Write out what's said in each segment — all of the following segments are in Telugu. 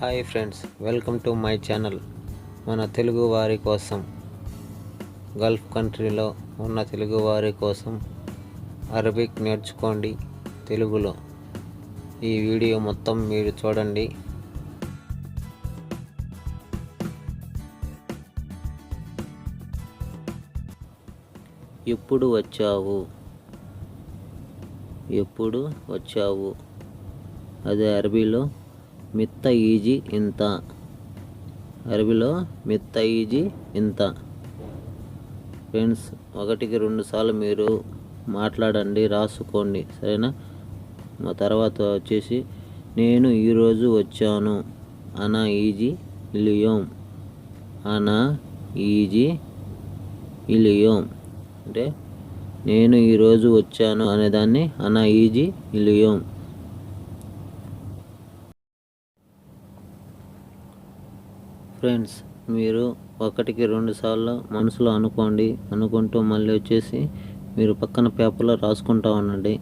Hi friends welcome to my channel. మన తెలుగు వారి కోసం గల్ఫ్ కంట్రీలో ఉన్న తెలుగు వారి కోసం అరబిక్ నేర్చుకోండి తెలుగులో. ఈ వీడియో మొత్తం మీరు చూడండి. ఎప్పుడు వచ్చావు? ఎప్పుడు వచ్చావు? అదే అరబీలో మిత్త ఈజీ ఇంత. అరబీలో మిత్త ఈజీ ఇంత. ఫ్రెండ్స్ ఒకటికి రెండు సార్లు మీరు మాట్లాడండి రాసుకోండి. సరేనా? మా తర్వాత వచ్చేసి నేను ఈరోజు వచ్చాను. అనా ఈజీ ఇలియోం. అనా ఈజీ ఇలియోం. అంటే నేను ఈరోజు వచ్చాను అనేదాన్ని అనా ఈజీ ఇలియోం. ఫ్రెండ్స్ మీరు ఒకటికి రెండు సార్లు మనసులో అనుకోండి. అనుకుంటూ మళ్ళీ వచ్చేసి మీరు పక్కన పేపర్లో రాసుకుంటా ఉండండి.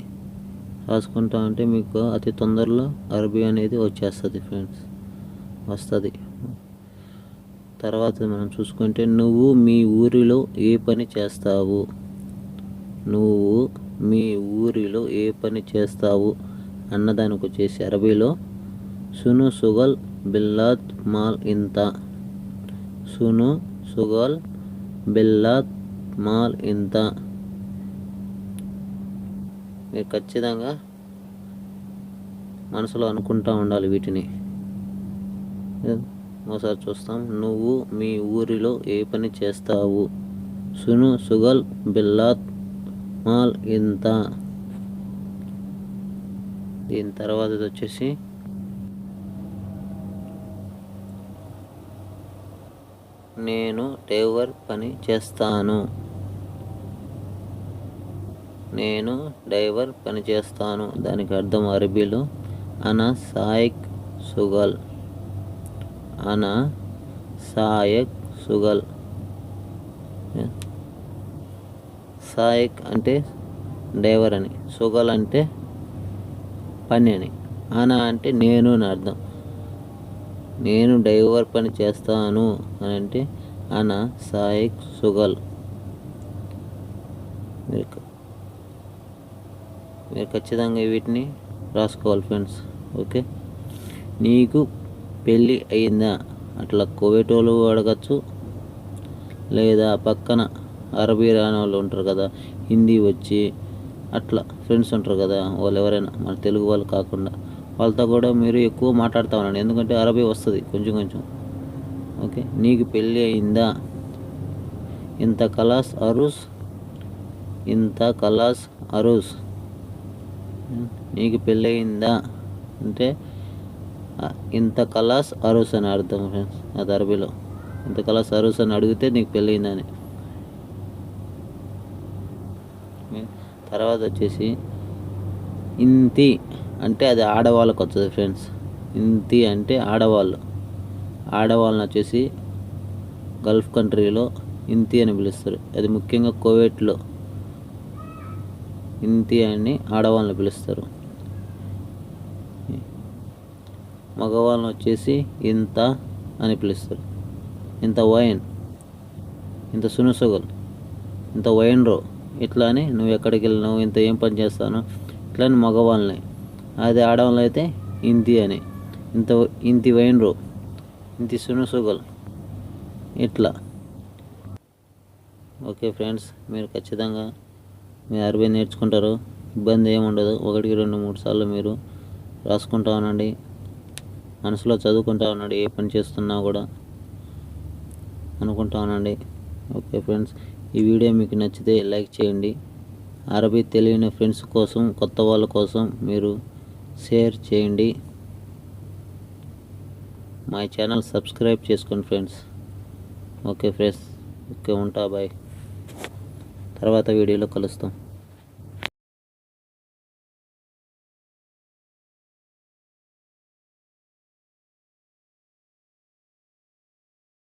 రాసుకుంటా ఉంటే మీకు అతి తొందరలో అరబీ అనేది వచ్చేస్తుంది ఫ్రెండ్స్. వస్తుంది. తర్వాత మనం చూసుకుంటే నువ్వు మీ ఊరిలో ఏ పని చేస్తావు? నువ్వు మీ ఊరిలో ఏ పని చేస్తావు? అన్నదానికి వచ్చేసి అరబీలో సును సుగల్ బిల్లాత్ మాల్ ఇంత? సును సుగల్ బిల్లాత్ మాల్ ఇంత? మీరు ఖచ్చితంగా మనసులో అనుకుంటా ఉండాలి వీటిని. ఒకసారి చూస్తాం. నువ్వు మీ ఊరిలో ఏ పని చేస్తావు? సును సుగల్ బిల్లాత్ మాల్ ఇంత? దీని తర్వాత వచ్చేసి నేను డ్రైవర్ పని చేస్తాను. నేను డ్రైవర్ పని చేస్తాను. దానికి అర్థం అరబీలో. అనా సాయక్ సుగల్. అనా సాయక్ సుగల్. సాయక్ అంటే డ్రైవర్ అని. సుగల్ అంటే పని అని. అనా అంటే నేను అని అర్థం. నేను డైవర్ పని చేస్తాను అని అంటే అనా సాయిక్ సుగల్. మీరు మీరు ఖచ్చితంగా వీటిని రాసుకోవాలి ఫ్రెండ్స్. ఓకే? నీకు పెళ్ళి అయిందా? అట్లా కోవిడ్ వాళ్ళు అడగచ్చు. లేదా పక్కన అరబీ రాని వాళ్ళు ఉంటారు కదా హిందీ వచ్చి అట్లా ఫ్రెండ్స్ ఉంటారు కదా వాళ్ళు ఎవరైనా మన తెలుగు వాళ్ళు కాకుండా. వాళ్ళతో కూడా మీరు ఎక్కువ మాట్లాడుతూ ఉండండి. ఎందుకంటే అరబీ వస్తుంది కొంచెం కొంచెం. ఓకే? నీకు పెళ్ళి అయిందా? ఇంత కలాస్ అరుస్ ఇంత కలాస్ అరుస్. నీకు పెళ్ళి అయిందా? అంటే ఇంత కలాస్ అరుస్ అని అర్థం ఫ్రెండ్స్ అది అరబీలో. ఇంత కలాస్ అరుస్ అని అడిగితే నీకు పెళ్ళయిందని తర్వాత వచ్చేసి ఇంతి అంటే అది ఆడవాళ్ళకి వస్తుంది ఫ్రెండ్స్. ఇంతి అంటే ఆడవాళ్ళు. ఆడవాళ్ళని వచ్చేసి గల్ఫ్ కంట్రీలో ఇంతి అని పిలుస్తారు. అది ముఖ్యంగా కోవేట్లో ఇంతి అని ఆడవాళ్ళని పిలుస్తారు. మగవాళ్ళని వచ్చేసి ఇంత అని పిలుస్తారు. ఇంత వైన్. ఇంత సునుసుగల్. ఇంత వైన్ రో. ఇట్లా అని నువ్వు ఎక్కడికి వెళ్ళినావు ఇంత ఏం పని చేస్తాను ఇట్లా అని మగవాళ్ళని. అది ఆడవాళ్ళు అయితే ఇంతి అని. ఇంత ఇంతి వైన్ ఇంతి సునుసుగల్ ఇట్లా. ఓకే ఫ్రెండ్స్ మీరు ఖచ్చితంగా మీరు అరవై నేర్చుకుంటారు ఇబ్బంది ఏముండదు ఒకటికి రెండు మూడు సార్లు మీరు రాసుకుంటా ఉండండి. మనసులో చదువుకుంటా ఉండండి. ఏ పని చేస్తున్నా కూడా అనుకుంటా ఉండండి. ఓకే ఫ్రెండ్స్ ఈ వీడియో మీకు నచ్చితే లైక్ చేయండి. అరబీ తెలియని ఫ్రెండ్స్ కోసం కొత్త వాళ్ళ కోసం మీరు షేర్ చేయండి. మా ఛానల్ సబ్స్క్రైబ్ చేసుకోండి ఫ్రెండ్స్ ఓకే ఫ్రెండ్స్ ఓకే ఉంటా బాయ్ తర్వాత వీడియోలో కలుస్తాం.